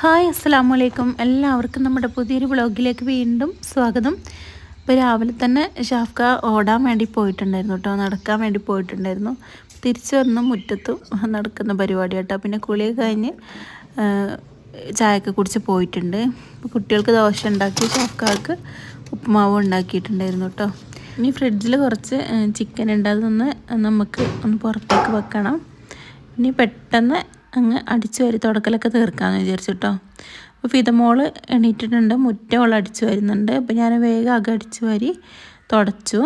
Hi അസ്സാം വലൈക്കും എല്ലാവർക്കും നമ്മുടെ പുതിയൊരു ബ്ലോഗിലേക്ക് വീണ്ടും സ്വാഗതം. ഇപ്പോൾ രാവിലെ തന്നെ ഷാഫ്ക ഓടാൻ വേണ്ടി പോയിട്ടുണ്ടായിരുന്നു കേട്ടോ. നടക്കാൻ വേണ്ടി പോയിട്ടുണ്ടായിരുന്നു. തിരിച്ചു വന്ന് മുറ്റത്തും നടക്കുന്ന പരിപാടി കേട്ടോ പിന്നെ കുളിയെ കഴിഞ്ഞ് ചായയൊക്കെ കുടിച്ച് പോയിട്ടുണ്ട്. കുട്ടികൾക്ക് ദോശ ഉണ്ടാക്കി ഷാഫ്കാർക്ക് ഉപ്പുമാവ് ഉണ്ടാക്കിയിട്ടുണ്ടായിരുന്നു കേട്ടോ. ഇനി ഫ്രിഡ്ജിൽ കുറച്ച് ചിക്കൻ ഉണ്ട്. അതൊന്ന് നമുക്ക് ഒന്ന് പുറത്തേക്ക് വെക്കണം. ഇനി പെട്ടെന്ന് അങ്ങ് അടിച്ചു വരി തുടക്കലൊക്കെ തീർക്കാമെന്ന് വിചാരിച്ചു അപ്പോൾ ഫിതമോൾ എണീറ്റിട്ടുണ്ട് മുറ്റോൾ അടിച്ചു വരുന്നുണ്ട്. അപ്പോൾ ഞാൻ വേഗം അകം അടിച്ചു വരി തുടച്ചു.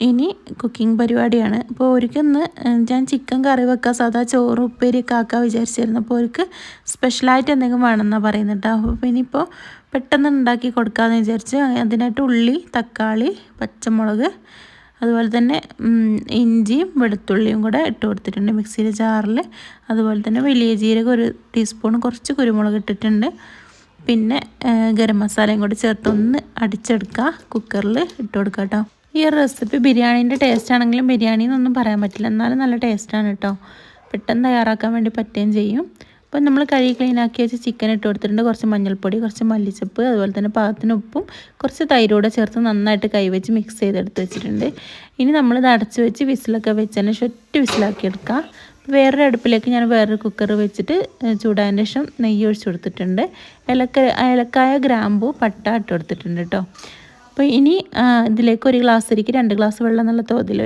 ഇനി കുക്കിംഗ് പരിപാടിയാണ്. അപ്പോൾ ഒരിക്കൊന്ന് ഞാൻ ചിക്കൻ കറി വെക്കാൻ സാധാ ചോറ് ഉപ്പേരി ആക്കാൻ വിചാരിച്ചിരുന്നു അപ്പോൾ അവർക്ക് സ്പെഷ്യലായിട്ട് എന്തെങ്കിലും വേണമെന്നാണ് പറയുന്നുണ്ട് അപ്പോൾ ഇനിയിപ്പോൾ പെട്ടെന്ന് ഉണ്ടാക്കി കൊടുക്കാമെന്ന് വിചാരിച്ച് അതിനായിട്ട് ഉള്ളി തക്കാളി പച്ചമുളക് അതുപോലെ തന്നെ ഇഞ്ചിയും വെളുത്തുള്ളിയും കൂടെ ഇട്ട് കൊടുത്തിട്ടുണ്ട് മിക്സിയിലെ ജാറിൽ. അതുപോലെ തന്നെ വലിയ ജീരകം ഒരു ടീസ്പൂൺ കുറച്ച് കുരുമുളക് ഇട്ടിട്ടുണ്ട്. പിന്നെ ഗരം മസാലയും കൂടി ചേർത്ത് ഒന്ന് അടിച്ചെടുക്കുക കുക്കറിൽ ഇട്ട് കൊടുക്കുക കേട്ടോ. ഈ ഒരു റെസിപ്പി ബിരിയാണീന്റെ ടേസ്റ്റ് ആണെങ്കിലും ബിരിയാണി എന്നൊന്നും പറയാൻ പറ്റില്ല. എന്നാലും നല്ല ടേസ്റ്റാണ് കേട്ടോ. പെട്ടെന്ന് തയ്യാറാക്കാൻ വേണ്ടി പറ്റുകയും ചെയ്യും. അപ്പോൾ നമ്മൾ കഴുകി ക്ലീൻ ആക്കി വെച്ച് ചിക്കൻ ഇട്ട് കൊടുത്തിട്ടുണ്ട്. കുറച്ച് മഞ്ഞൾപ്പൊടി കുറച്ച് മല്ലിച്ചപ്പ് അതുപോലെ തന്നെ പാകത്തിന് ഉപ്പും കുറച്ച് തൈരോടെ ചേർത്ത് നന്നായിട്ട് കൈവച്ച് മിക്സ് ചെയ്തെടുത്ത് വെച്ചിട്ടുണ്ട്. ഇനി നമ്മൾ ഇത് അടച്ച് വെച്ച് വിസിലൊക്കെ വെച്ച് തന്നെ ഒറ്റ വിസിലാക്കി എടുക്കാം. വേറൊരു അടുപ്പിലേക്ക് ഞാൻ വേറൊരു കുക്കർ വെച്ചിട്ട് ചൂടാതിന് ശേഷം നെയ്യ് ഒഴിച്ച് കൊടുത്തിട്ടുണ്ട്. ഏലക്ക ഏലക്കായ ഗ്രാമ്പു പട്ട ഇട്ട് കൊടുത്തിട്ടുണ്ട് കേട്ടോ അപ്പോൾ ഇനി ഇതിലേക്ക് ഒരു ഗ്ലാസ് അരിക്ക് രണ്ട് ഗ്ലാസ് വെള്ളം എന്നുള്ള തോതിൽ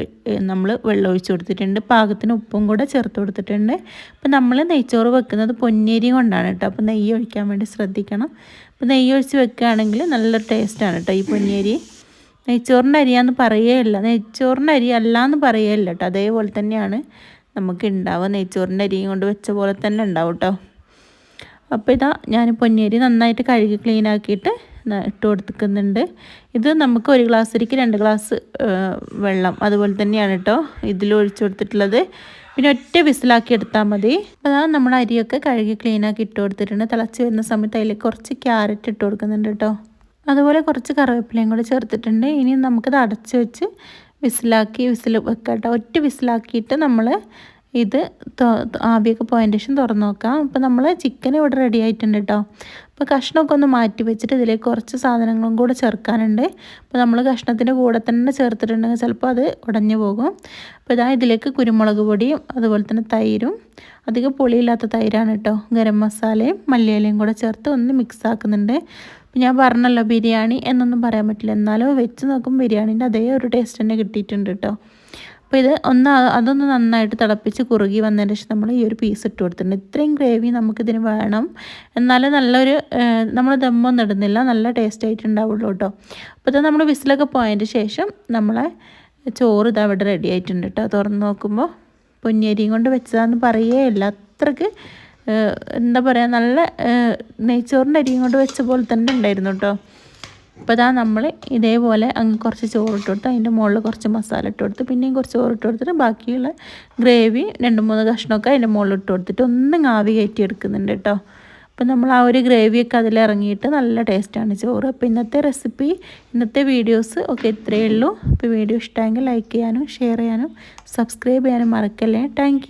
നമ്മൾ വെള്ളം ഒഴിച്ച് കൊടുത്തിട്ടുണ്ട്. പാകത്തിന് ഉപ്പും കൂടെ ചേർത്ത് കൊടുത്തിട്ടുണ്ട്. അപ്പോൾ നമ്മൾ നെയ്ച്ചോറ് വെക്കുന്നത് പൊന്നേരി കൊണ്ടാണ് കേട്ടോ. അപ്പോൾ നെയ്യ് ഒഴിക്കാൻ വേണ്ടി ശ്രദ്ധിക്കണം. അപ്പോൾ നെയ്യ് ഒഴിച്ച് വെക്കുകയാണെങ്കിൽ നല്ലൊരു ടേസ്റ്റാണ് കേട്ടോ ഈ പൊന്നേരി. നെയ്ച്ചോറിന്റെ അരിയാന്ന് പറയുകയില്ല. നെയ്ച്ചോറിന്റെ അരി അല്ല എന്ന് പറയുകയില്ല കേട്ടോ. അതേപോലെ തന്നെയാണ് നമുക്ക് ഉണ്ടാവുക. നെയ്ച്ചോറിന്റെ അരിയും കൊണ്ട് വെച്ച പോലെ തന്നെ ഉണ്ടാവും കേട്ടോ. അപ്പോൾ ഇതാ ഞാൻ പൊന്നേരി നന്നായിട്ട് കഴുകി ക്ലീൻ ആക്കിയിട്ട് ഇട്ട് കൊടുക്കുന്നുണ്ട് ഇത് നമുക്ക് ഒരു ഗ്ലാസ് അരിക്ക് രണ്ട് ഗ്ലാസ് വെള്ളം അതുപോലെ തന്നെയാണ് കേട്ടോ ഇതിൽ ഒഴിച്ചു കൊടുത്തിട്ടുള്ളത്. പിന്നെ ഒറ്റ വിസിലാക്കി എടുത്താൽ മതി. അതാ നമ്മൾ അരിയൊക്കെ കഴുകി ക്ലീനാക്കി ഇട്ട് കൊടുത്തിട്ടുണ്ട്. തിളച്ച് വരുന്ന സമയത്ത് അതിൽ കുറച്ച് ക്യാരറ്റ് ഇട്ട് കൊടുക്കുന്നുണ്ട് കേട്ടോ അതുപോലെ കുറച്ച് കറിവേപ്പിലയും കൂടെ ചേർത്തിട്ടുണ്ട്. ഇനി നമുക്കത് അടച്ച് വെച്ച് വിസിലാക്കി വിസിൽ വെക്കാം കേട്ടോ ഒറ്റ വിസിലാക്കിയിട്ട് നമ്മൾ ഇത് ആവിയൊക്കെ പോയതിന് ശേഷം തുറന്ന് നോക്കാം. അപ്പോൾ നമ്മൾ ചിക്കൻ ഇവിടെ റെഡി ആയിട്ടുണ്ട് കേട്ടോ അപ്പോൾ കഷ്ണമൊക്കെ ഒന്ന് മാറ്റി വെച്ചിട്ട് ഇതിലേക്ക് കുറച്ച് സാധനങ്ങളും കൂടെ ചേർക്കാനുണ്ട്. അപ്പോൾ നമ്മൾ കഷ്ണത്തിന്റെ കൂടെ തന്നെ ചേർത്തിട്ടുണ്ടെങ്കിൽ ചിലപ്പോൾ അത് ഉടഞ്ഞു പോകും. അപ്പോൾ ഇതാ ഇതിലേക്ക് കുരുമുളക് പൊടിയും അതുപോലെ തന്നെ തൈരും അധികം പുളിയില്ലാത്ത തൈരാണ് കേട്ടോ ഗരം മസാലയും മല്ലിയിലയും കൂടെ ചേർത്ത് ഒന്ന് മിക്സ് ആക്കുന്നുണ്ട്. ഞാൻ പറഞ്ഞല്ലോ ബിരിയാണി എന്നൊന്നും പറയാൻ പറ്റില്ല. എന്നാലും വെച്ച് നോക്കുമ്പോൾ ബിരിയാണീന്റെ അതേ ഒരു ടേസ്റ്റ് തന്നെ കിട്ടിയിട്ടുണ്ട് കേട്ടോ അപ്പോൾ ഇത് ഒന്ന് അതൊന്ന് നന്നായിട്ട് തിളപ്പിച്ച് കുറുകി വന്നതിന് ശേഷം നമ്മൾ ഈ ഒരു പീസ് ഇട്ട് കൊടുത്തിട്ടുണ്ട്. ഇത്രയും ഗ്രേവി നമുക്കിതിന് വേണം. എന്നാലും നല്ലൊരു നമ്മൾ ദമ്മൊന്നും ഇടുന്നില്ല. നല്ല ടേസ്റ്റ് ആയിട്ടുണ്ടാവുള്ളൂ കേട്ടോ. അപ്പോൾ ഇത് നമ്മൾ വിസിലൊക്കെ പോയതിന് ശേഷം നമ്മളെ ചോറ് ഇത് അവിടെ റെഡി ആയിട്ടുണ്ട് കേട്ടോ. തുറന്ന് നോക്കുമ്പോൾ പൊന്നിയരിയും കൊണ്ട് വെച്ചതാന്ന് പറയേ ഇല്ല. എന്താ പറയുക നല്ല നെയ്ച്ചോറിന്റെ അരിയും കൊണ്ട് വെച്ച പോലെ തന്നെ ഉണ്ടായിരുന്നു കേട്ടോ. അപ്പോൾ ഇതാ നമ്മൾ ഇതേപോലെ അങ്ങ് കുറച്ച് ചോറ് ഇട്ട് കൊടുത്ത് അതിന്റെ മുകളിൽ കുറച്ച് മസാല ഇട്ട് കൊടുത്ത് പിന്നെയും കുറച്ച് ചോറിട്ട് കൊടുത്തിട്ട് ബാക്കിയുള്ള ഗ്രേവി രണ്ട് മൂന്ന് കഷ്ണമൊക്കെ അതിന്റെ മുകളിൽ ഇട്ട് കൊടുത്തിട്ട് ഒന്നും ആവി കയറ്റി എടുക്കുന്നുണ്ട് കേട്ടോ. അപ്പോൾ നമ്മൾ ആ ഒരു ഗ്രേവിയൊക്കെ അതിലിറങ്ങിയിട്ട് നല്ല ടേസ്റ്റാണ് ചോറ്. അപ്പോൾ ഇന്നത്തെ റെസിപ്പി ഇന്നത്തെ വീഡിയോസ് ഒക്കെ ഇത്രയേ ഉള്ളൂ. അപ്പോൾ വീഡിയോ ഇഷ്ടമെങ്കിൽ ലൈക്ക് ചെയ്യാനും ഷെയർ ചെയ്യാനും സബ്സ്ക്രൈബ് ചെയ്യാനും മറക്കല്ലേ. താങ്ക്